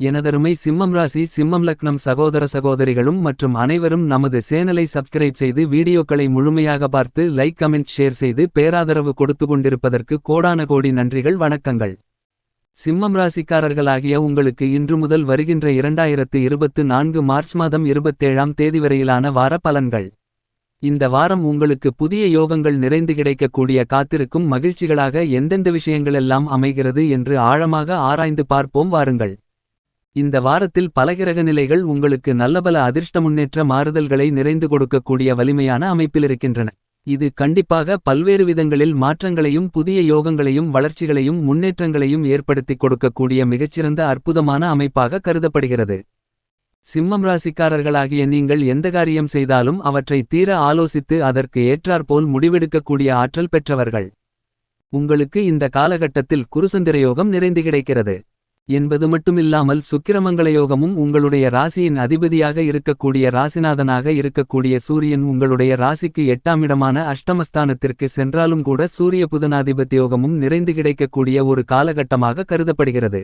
எனதருமை சிம்மம் ராசி சிம்மம் லக்னம் சகோதர சகோதரிகளும் மற்றும் அனைவரும் நமது சேனலை சப்ஸ்கிரைப் செய்து வீடியோக்களை முழுமையாக பார்த்து லைக் கமெண்ட் ஷேர் செய்து பேராதரவு கொடுத்து கொண்டிருப்பதற்கு கோடான கோடி நன்றிகள் வணக்கங்கள். சிம்மம் ராசிக்காரர்களாகிய உங்களுக்கு இன்று முதல் வருகின்ற இரண்டாயிரத்து இருபத்து நான்கு மார்ச் மாதம் இருபத்தேழாம் தேதி வரையிலான வார பலன்கள். இந்த வாரம் உங்களுக்கு புதிய யோகங்கள் நிறைந்து கிடைக்கக்கூடிய காத்திருக்கும் மகிழ்ச்சிகளாக எந்தெந்த விஷயங்களெல்லாம் அமைகிறது என்று ஆழமாக ஆராய்ந்து பார்ப்போம் வாருங்கள். இந்த வாரத்தில் பல கிரக நிலைகள் உங்களுக்கு நல்லபல அதிர்ஷ்ட முன்னேற்ற மாறுதல்களை நிறைந்து கொடுக்கக்கூடிய வலிமையான அமைப்பில் இருக்கின்றன. இது கண்டிப்பாக பல்வேறு விதங்களில் மாற்றங்களையும் புதிய யோகங்களையும் வளர்ச்சிகளையும் முன்னேற்றங்களையும் ஏற்படுத்திக் கொடுக்கக்கூடிய மிகச்சிறந்த அற்புதமான அமைப்பாக கருதப்படுகிறது. சிம்மம் ராசிக்காரர்களாகிய நீங்கள் எந்த காரியம் செய்தாலும் அவற்றை தீர ஆலோசித்து அதற்கு ஏற்றாற்போல் முடிவெடுக்கக்கூடிய ஆற்றல் பெற்றவர்கள். உங்களுக்கு இந்த காலகட்டத்தில் குருசந்திரயோகம் நிறைந்து கிடைக்கிறது. என்பது மட்டுமில்லாமல் சுக்கிரமங்கள யோகமும் உங்களுடைய ராசியின் அதிபதியாக இருக்கக்கூடிய ராசிநாதனாக இருக்கக்கூடிய சூரியன் உங்களுடைய ராசிக்கு எட்டாமிடமான அஷ்டமஸ்தானத்திற்கு சென்றாலும் கூட சூரிய புதனாதிபத்தியோகமும் நிறைந்து கிடைக்கக்கூடிய ஒரு காலகட்டமாக கருதப்படுகிறது.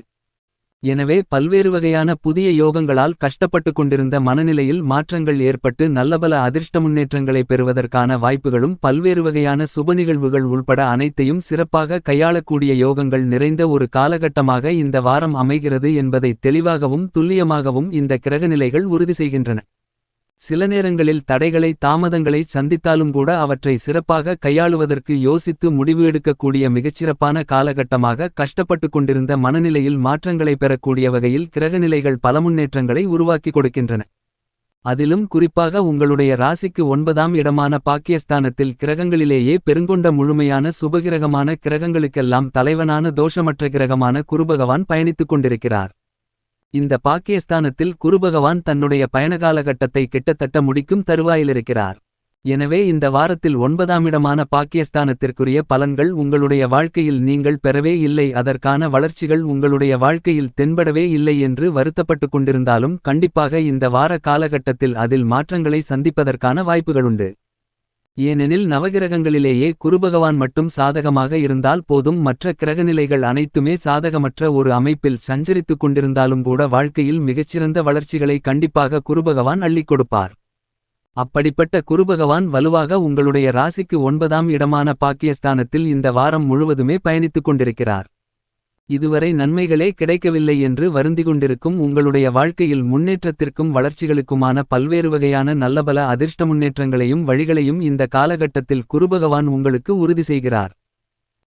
எனவே பல்வேறு வகையான புதிய யோகங்களால் கஷ்டப்பட்டு கொண்டிருந்த மனநிலையில் மாற்றங்கள் ஏற்பட்டு நல்லபல அதிர்ஷ்ட முன்னேற்றங்களை பெறுவதற்கான வாய்ப்புகளும் பல்வேறு வகையான சுப நிகழ்வுகள் உள்பட அனைத்தையும் சிறப்பாக கையாளக்கூடிய யோகங்கள் நிறைந்த ஒரு காலகட்டமாக இந்த வாரம் அமைகிறது என்பதை தெளிவாகவும் துல்லியமாகவும் இந்த கிரகநிலைகள் உறுதி செய்கின்றன. சில நேரங்களில் தடைகளை தாமதங்களை சந்தித்தாலும் கூட அவற்றை சிறப்பாக கையாளுவதற்கு யோசித்து முடிவு எடுக்கக்கூடிய மிகச்சிறப்பான காலகட்டமாக கஷ்டப்பட்டு கொண்டிருந்த மனநிலையில் மாற்றங்களை பெறக்கூடிய வகையில் கிரகநிலைகள் பல முன்னேற்றங்களை உருவாக்கி கொடுக்கின்றன. அதிலும் குறிப்பாக உங்களுடைய ராசிக்கு ஒன்பதாம் இடமான பாக்கியஸ்தானத்தில் கிரகங்களிலேயே பெருங்கொண்ட முழுமையான சுபகிரகமான கிரகங்களுக்கெல்லாம் தலைவனான தோஷமற்ற கிரகமான குருபகவான் பயணித்துக் கொண்டிருக்கிறார். இந்த பாக்கியஸ்தானத்தில் குருபகவான் தன்னுடைய பயணகாலகட்டத்தை கிட்டத்தட்ட முடிக்கும் தருவாயிலிருக்கிறார். எனவே இந்த வாரத்தில் ஒன்பதாமிடமான பாக்கியஸ்தானத்திற்குரிய பலன்கள் உங்களுடைய வாழ்க்கையில் நீங்கள் பெறவே இல்லை அதற்கான வளர்ச்சிகள் உங்களுடைய வாழ்க்கையில் தென்படவே இல்லை என்று வருத்தப்பட்டு கொண்டிருந்தாலும் கண்டிப்பாக இந்த வார காலகட்டத்தில் அதில் மாற்றங்களை சந்திப்பதற்கான வாய்ப்புகளுண்டு. ஏனெனில் நவகிரகங்களிலேயே குருபகவான் மட்டும் சாதகமாக இருந்தால் போதும். மற்ற கிரகநிலைகள் அனைத்துமே சாதகமற்ற ஒரு அமைப்பில் சஞ்சரித்துக் கொண்டிருந்தாலும் கூட வாழ்க்கையில் மிகச்சிறந்த வளர்ச்சிகளை கண்டிப்பாக குருபகவான் அள்ளிக் கொடுப்பார். அப்படிப்பட்ட குருபகவான் வலுவாக உங்களுடைய ராசிக்கு ஒன்பதாம் இடமான பாக்கியஸ்தானத்தில் இந்த வாரம் முழுவதுமே பயணித்துக் கொண்டிருக்கிறார். இதுவரை நன்மைகளே கிடைக்கவில்லை என்று வருந்திகொண்டிருக்கும் உங்களுடைய வாழ்க்கையில் முன்னேற்றத்திற்கும் வளர்ச்சிகளுக்குமான பல்வேறு வகையான நல்லபல அதிர்ஷ்ட முன்னேற்றங்களையும் வழிகளையும் இந்த காலகட்டத்தில் குருபகவான் உங்களுக்கு உறுதி செய்கிறார்.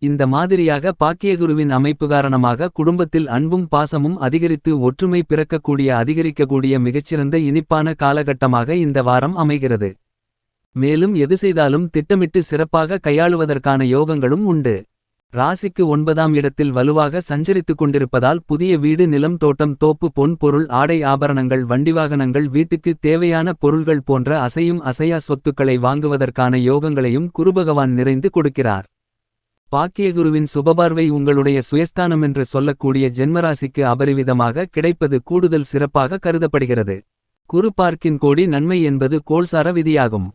இந்த மாதிரியாக பாக்கியகுருவின் அமைப்பு காரணமாக குடும்பத்தில் அன்பும் பாசமும் அதிகரித்து ஒற்றுமை பிறக்கக்கூடிய அதிகரிக்கக்கூடிய மிகச்சிறந்த இனிப்பான காலகட்டமாக இந்த வாரம் அமைகிறது. மேலும் எது செய்தாலும் திட்டமிட்டு சிறப்பாக கையாளுவதற்கான யோகங்களும் உண்டு. ராசிக்கு ஒன்பதாம் இடத்தில் வலுவாக சஞ்சரித்துக் கொண்டிருப்பதால் புதிய வீடு நிலம் தோட்டம் தோப்பு பொன் பொருள் ஆடை ஆபரணங்கள் வண்டிவாகனங்கள் வீட்டுக்கு தேவையான பொருள்கள் போன்ற அசையும் அசையா சொத்துக்களை வாங்குவதற்கான யோகங்களையும் குருபகவான் நிறைந்து கொடுக்கிறார். பாக்கியகுருவின் சுபபார்வை உங்களுடைய சுயஸ்தானம் என்று சொல்லக்கூடிய ஜென்மராசிக்கு அபரிவிதமாக கிடைப்பது கூடுதல் சிறப்பாக கருதப்படுகிறது. குரு பார்க்கின் கோடி நன்மை என்பது கோல்சார விதியாகும்.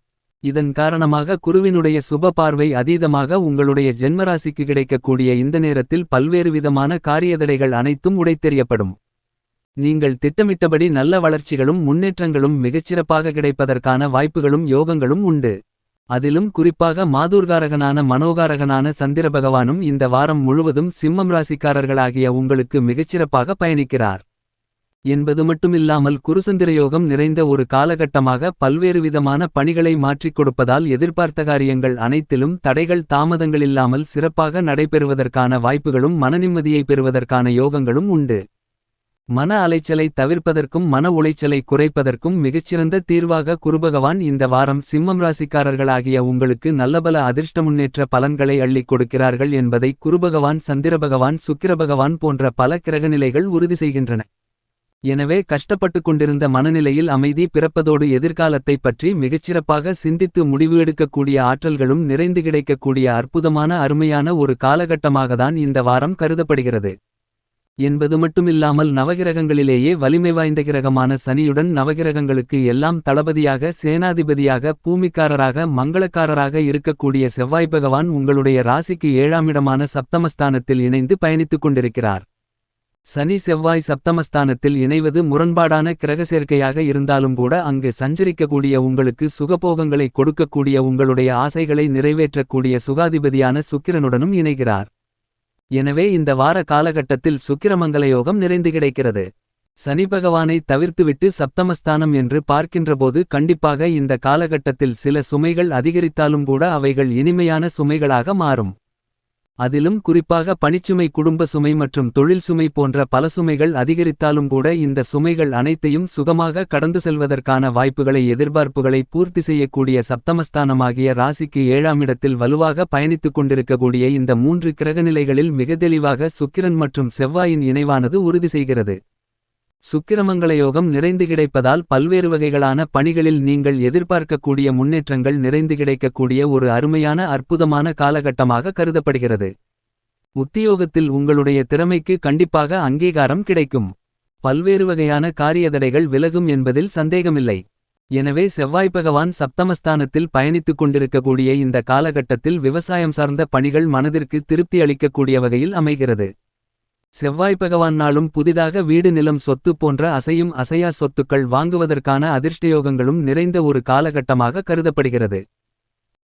இதன் காரணமாக குருவினுடைய சுப பார்வை அதீதமாக உங்களுடைய ஜென்மராசிக்கு கிடைக்கக்கூடிய இந்த நேரத்தில் பல்வேறு விதமான காரியதடைகள் அனைத்தும் உடைத்தெறியப்படும். நீங்கள் திட்டமிட்டபடி நல்ல வளர்ச்சிகளும் முன்னேற்றங்களும் மிகச்சிறப்பாக கிடைப்பதற்கான வாய்ப்புகளும் யோகங்களும் உண்டு. அதிலும் குறிப்பாக மாதூர்காரகனான மனோகாரகனான சந்திர பகவானும் இந்த வாரம் முழுவதும் சிம்மம் ராசிக்காரர்களாகிய உங்களுக்கு மிகச்சிறப்பாக பயணிக்கிறார். என்பது மட்டுமில்லாமல் குருசந்திரயோகம் நிறைந்த ஒரு காலகட்டமாக பல்வேறு விதமான பணிகளை மாற்றிக் கொடுப்பதால் எதிர்பார்த்த காரியங்கள் அனைத்திலும் தடைகள் தாமதங்களில்லாமல் சிறப்பாக நடைபெறுவதற்கான வாய்ப்புகளும் மனநிம்மதியை பெறுவதற்கான யோகங்களும் உண்டு. மன அலைச்சலை தவிர்ப்பதற்கும் மன உளைச்சலை குறைப்பதற்கும் மிகச்சிறந்த தீர்வாக குருபகவான் இந்த வாரம் சிம்மம் ராசிக்காரர்களாகிய உங்களுக்கு நல்லபல அதிர்ஷ்ட முன்னேற்ற பலன்களை அள்ளிக் கொடுக்கிறார்கள் என்பதை குருபகவான் சந்திரபகவான் சுக்கிரபகவான் போன்ற பல கிரகநிலைகள் உறுதி செய்கின்றன. எனவே கஷ்டப்பட்டு கொண்டிருந்த மனநிலையில் அமைதி பிறப்பதோடு எதிர்காலத்தைப் பற்றி மிகச்சிறப்பாக சிந்தித்து முடிவு எடுக்கக்கூடிய ஆற்றல்களும் நிறைந்து கிடைக்கக்கூடிய அற்புதமான அருமையான ஒரு காலகட்டமாகத்தான் இந்த வாரம் கருதப்படுகிறது. என்பது மட்டுமில்லாமல் நவகிரகங்களிலேயே வலிமை வாய்ந்த கிரகமான சனியுடன் நவகிரகங்களுக்கு எல்லாம் தளபதியாக சேனாதிபதியாக பூமிக்காரராக மங்களக்காரராக இருக்கக்கூடிய செவ்வாய் பகவான் உங்களுடைய ராசிக்கு ஏழாமிடமான சப்தமஸ்தானத்தில் இணைந்து பயணித்துக் கொண்டிருக்கிறார். சனி செவ்வாய் சப்தமஸ்தானத்தில் இணைவது முரண்பாடான கிரக சேர்க்கையாக இருந்தாலும் கூட அங்கு சஞ்சரிக்கக்கூடிய உங்களுக்கு சுகபோகங்களை கொடுக்கக்கூடிய உங்களுடைய ஆசைகளை நிறைவேற்றக்கூடிய சுகாதிபதியான சுக்கிரனுடனும் இணைகிறார். எனவே இந்த வார காலகட்டத்தில் சுக்கிரமங்கல யோகம் நிறைந்து கிடைக்கிறது. சனி பகவானை தவிர்த்துவிட்டு சப்தமஸ்தானம் என்று பார்க்கின்றபோது கண்டிப்பாக இந்த காலகட்டத்தில் சில சுமைகள் அதிகரித்தாலும் கூட அவைகள் இனிமையான சுமைகளாக மாறும். அதிலும் குறிப்பாக பணிச்சுமை குடும்ப சுமை மற்றும் தொழில் சுமை போன்ற பல சுமைகள் அதிகரித்தாலும் கூட இந்த சுமைகள் அனைத்தையும் சுகமாக கடந்து செல்வதற்கான வாய்ப்புகளை எதிர்பார்ப்புகளை பூர்த்தி செய்யக்கூடிய சப்தமஸ்தானமாகிய ராசிக்கு ஏழாம் இடத்தில் வலுவாக பயணித்துக் கொண்டிருக்கக்கூடிய இந்த மூன்று கிரகநிலைகளில் மிக தெளிவாக சுக்கிரன் மற்றும் செவ்வாயின் இணைவானது உறுதி செய்கிறது. சுக்கிரமங்களயோகம் நிறைந்து கிடைப்பதால் பல்வேறு வகைகளான பணிகளில் நீங்கள் எதிர்பார்க்கக்கூடிய முன்னேற்றங்கள் நிறைந்து கிடைக்கக்கூடிய ஒரு அருமையான அற்புதமான காலகட்டமாக கருதப்படுகிறது. உத்தியோகத்தில் உங்களுடைய திறமைக்கு கண்டிப்பாக அங்கீகாரம் கிடைக்கும். பல்வேறு வகையான காரியதடைகள் விலகும் என்பதில் சந்தேகமில்லை. எனவே செவ்வாய் பகவான் சப்தமஸ்தானத்தில் பயணித்துக் கொண்டிருக்கக்கூடிய இந்த காலகட்டத்தில் விவசாயம் சார்ந்த பணிகள் மனதிற்கு திருப்தி அளிக்கக்கூடிய வகையில் அமைகிறது. செவ்வாய் பகவான் நாளும் புதிதாக வீடு நிலம் சொத்து போன்ற அசையும் அசையா சொத்துக்கள் வாங்குவதற்கான அதிர்ஷ்டயோகங்களும் நிறைந்த ஒரு காலகட்டமாக கருதப்படுகிறது.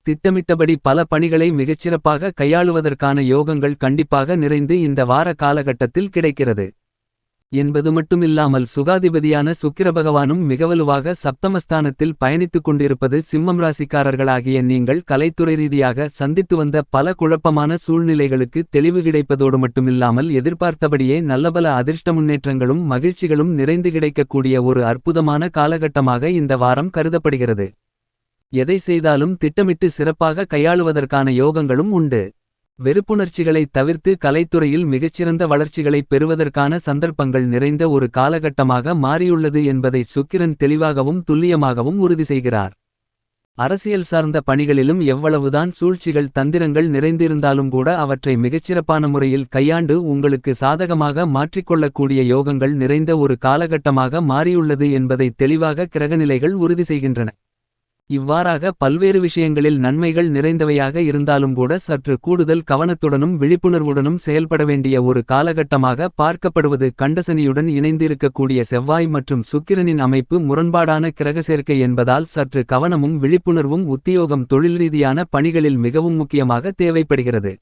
திட்டமிட்டபடி பல பணிகளை மிகச்சிறப்பாக கையாளுவதற்கான யோகங்கள் கண்டிப்பாக நிறைந்து இந்த வார காலகட்டத்தில் கிடைக்கிறது. என்பது மட்டுமில்லாமல் சுகாதிபதியான சுக்கிரபகவானும் மிகவலுவாக சப்தமஸ்தானத்தில் பயணித்துக் கொண்டிருப்பது சிம்மம் ராசிக்காரர்களாகிய நீங்கள் கலைத்துறை ரீதியாக சந்தித்து வந்த பல குழப்பமான சூழ்நிலைகளுக்கு தெளிவு கிடைப்பதோடு மட்டுமில்லாமல் எதிர்பார்த்தபடியே நல்லபல அதிர்ஷ்ட முன்னேற்றங்களும் மகிழ்ச்சிகளும் நிறைந்து கிடைக்கக்கூடிய ஒரு அற்புதமான காலகட்டமாக இந்த வாரம் கருதப்படுகிறது. எதை செய்தாலும் திட்டமிட்டு சிறப்பாக கையாளுவதற்கான யோகங்களும் உண்டு. வெறுப்புணர்ச்சிகளை தவிர்த்து கலைத்துறையில் மிகச்சிறந்த வளர்ச்சிகளை பெறுவதற்கான சந்தர்ப்பங்கள் நிறைந்த ஒரு காலகட்டமாக மாறியுள்ளது என்பதை சுக்கிரன் தெளிவாகவும் துல்லியமாகவும் உறுதி செய்கிறார். அரசியல் சார்ந்த பணிகளிலும் எவ்வளவுதான் சூழ்ச்சிகள் தந்திரங்கள் நிறைந்திருந்தாலும் கூட அவற்றை மிகச்சிறப்பான முறையில் கையாண்டு உங்களுக்கு சாதகமாக மாற்றிக்கொள்ளக்கூடிய யோகங்கள் நிறைந்த ஒரு காலகட்டமாக மாறியுள்ளது என்பதை தெளிவாக கிரகநிலைகள் உறுதி செய்கின்றன. இவ்வாறாக பல்வேறு விஷயங்களில் நன்மைகள் நிறைந்தவையாக இருந்தாலும் கூட சற்று கூடுதல் கவனத்துடனும் விழிப்புணர்வுடனும் செயல்பட வேண்டிய ஒரு காலகட்டமாக பார்க்கப்படுவது கண்டசனியுடன் இணைந்திருக்கக்கூடிய செவ்வாய் மற்றும் சுக்கிரனின் அமைப்பு முரண்பாடான கிரக சேர்க்கை என்பதால் சற்று கவனமும் விழிப்புணர்வும் உத்தியோகம் தொழில் ரீதியான பணிகளில் மிகவும் முக்கியமாக தேவைப்படுகிறது.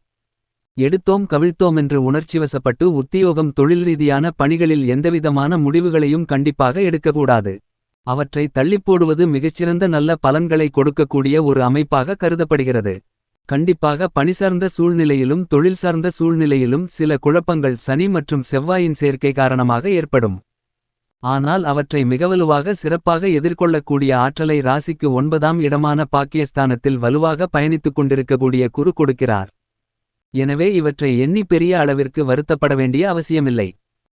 எடுத்தோம் கவிழ்த்தோம் என்று உணர்ச்சிவசப்பட்டு உத்தியோகம் தொழில் ரீதியான பணிகளில் எந்தவிதமான முடிவுகளையும் கண்டிப்பாக எடுக்கக்கூடாது. அவற்றை தள்ளிப்போடுவது மிகச்சிறந்த நல்ல பலன்களை கொடுக்கக்கூடிய ஒரு அமைப்பாக கருதப்படுகிறது. கண்டிப்பாக பணிசார்ந்த சூழ்நிலையிலும் தொழில் சார்ந்த சூழ்நிலையிலும் சில குழப்பங்கள் சனி மற்றும் செவ்வாயின் சேர்க்கை காரணமாக ஏற்படும். ஆனால் அவற்றை மிகவலுவாக சிறப்பாக எதிர்கொள்ளக்கூடிய ஆற்றலை ராசிக்கு ஒன்பதாம் இடமான பாக்கியஸ்தானத்தில் வலுவாக பயணித்துக் கொண்டிருக்கக்கூடிய குறு கொடுக்கிறார். எனவே இவற்றை எண்ணி பெரிய அளவிற்கு வருத்தப்பட வேண்டிய அவசியமில்லை.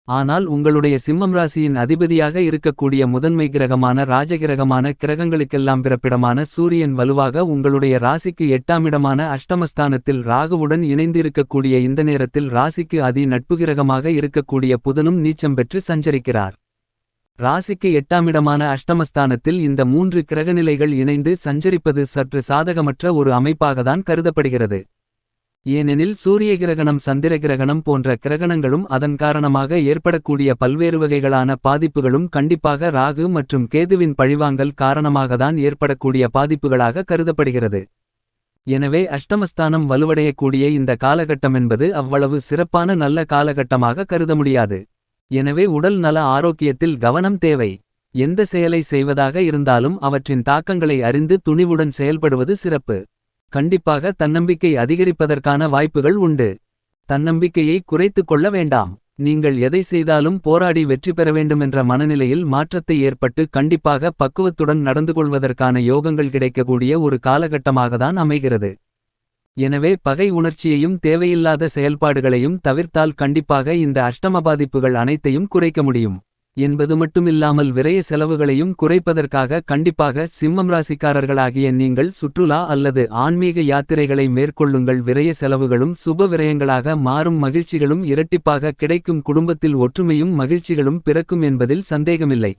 ஆனால் உங்களுடைய சிம்மம் ராசியின் அதிபதியாக இருக்கக்கூடிய முதன்மை கிரகமான ராஜகிரகமான கிரகங்களுக்கெல்லாம் பிறப்பிடமான சூரியன் வலுவாக உங்களுடைய ராசிக்கு எட்டாமிடமான அஷ்டமஸ்தானத்தில் ராகுவுடன் இணைந்திருக்கக்கூடிய இந்த நேரத்தில் ராசிக்கு அதி நட்பு கிரகமாக இருக்கக்கூடிய புதனும் நீச்சம் பெற்று சஞ்சரிக்கிறார். ராசிக்கு எட்டாமிடமான அஷ்டமஸ்தானத்தில் இந்த மூன்று கிரகநிலைகள் இணைந்து சஞ்சரிப்பது சற்று சாதகமற்ற ஒரு அமைப்பாகத்தான் கருதப்படுகிறது. ஏனெனில் சூரிய கிரகணம் சந்திர கிரகணம் போன்ற கிரகணங்களும் அதன் காரணமாக ஏற்படக்கூடிய பல்வேறு வகைகளான பாதிப்புகளும் கண்டிப்பாக ராகு மற்றும் கேதுவின் பழிவாங்கல் காரணமாகத்தான் ஏற்படக்கூடிய பாதிப்புகளாக கருதப்படுகிறது. எனவே அஷ்டமஸ்தானம் வலுவடையக்கூடிய இந்த காலகட்டம் என்பது அவ்வளவு சிறப்பான நல்ல காலகட்டமாக கருத முடியாது. எனவே உடல் நல ஆரோக்கியத்தில் கவனம் தேவை. எந்த செயலை செய்வதாக இருந்தாலும் அவற்றின் தாக்கங்களை அறிந்து துணிவுடன் செயல்படுவது சிறப்பு. கண்டிப்பாக தன்னம்பிக்கை அதிகரிப்பதற்கான வாய்ப்புகள் உண்டு. தன்னம்பிக்கையை குறைத்துக் கொள்ள வேண்டாம். நீங்கள் எதை செய்தாலும் போராடி வெற்றி பெற வேண்டுமென்ற மனநிலையில் மாற்றத்தை ஏற்பட்டு கண்டிப்பாக பக்குவத்துடன் நடந்து கொள்வதற்கான யோகங்கள் கிடைக்கக்கூடிய ஒரு காலகட்டமாகத்தான் அமைகிறது. எனவே பகை உணர்ச்சியையும் தேவையில்லாத செயல்பாடுகளையும் தவிர்த்தால் கண்டிப்பாக இந்த அஷ்டம பாதிப்புகள் அனைத்தையும் குறைக்க முடியும். என்பது மட்டுமில்லாமல் விரைய செலவுகளையும் குறைப்பதற்காக கண்டிப்பாக சிம்மம் ராசிக்காரர்களாகிய நீங்கள் சுற்றுலா அல்லது ஆன்மீக யாத்திரைகளை மேற்கொள்ளுங்கள். விரய செலவுகளும் சுப விரயங்களாக மாறும். மகிழ்ச்சிகளும் இரட்டிப்பாக கிடைக்கும். குடும்பத்தில் ஒற்றுமையும் மகிழ்ச்சிகளும் பிறக்கும் என்பதில் சந்தேகமில்லை.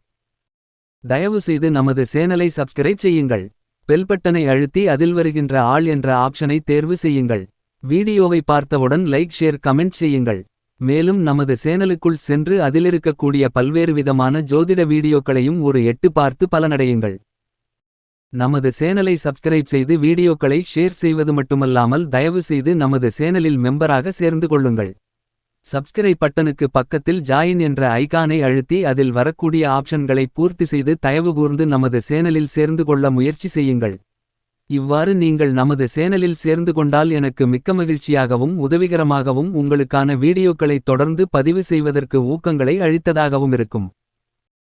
தயவு செய்து நமது சேனலை சப்ஸ்கிரைப் செய்யுங்கள். பெல்பட்டனை அழுத்தி அதில் வருகின்ற ஆள் என்ற ஆப்ஷனை தேர்வு செய்யுங்கள். வீடியோவை பார்த்தவுடன் லைக் ஷேர் கமெண்ட் செய்யுங்கள். மேலும் நமது சேனலுக்குள் சென்று அதிலிருக்கக்கூடிய பல்வேறு விதமான ஜோதிட வீடியோக்களையும் ஒரு எட்டு பார்த்து பலனடையுங்கள். நமது சேனலை சப்ஸ்கிரைப் செய்து வீடியோக்களை ஷேர் செய்வது மட்டுமல்லாமல் தயவு செய்து நமது சேனலில் மெம்பராக சேர்ந்து கொள்ளுங்கள். சப்ஸ்கிரைப் பட்டனுக்கு பக்கத்தில் ஜாயின் என்ற ஐகானை அழுத்தி அதில் வரக்கூடிய ஆப்ஷன்களை பூர்த்தி செய்து தயவுகூர்ந்து நமது சேனலில் சேர்ந்து கொள்ள முயற்சி செய்யுங்கள். இவ்வாறு நீங்கள் நமது சேனலில் சேர்ந்து கொண்டால் எனக்கு மிக்க மகிழ்ச்சியாகவும் உதவிகரமாகவும் உங்களுக்கான வீடியோக்களை தொடர்ந்து பதிவு செய்வதற்கு ஊக்கங்களை அளித்ததாகவும் இருக்கும்.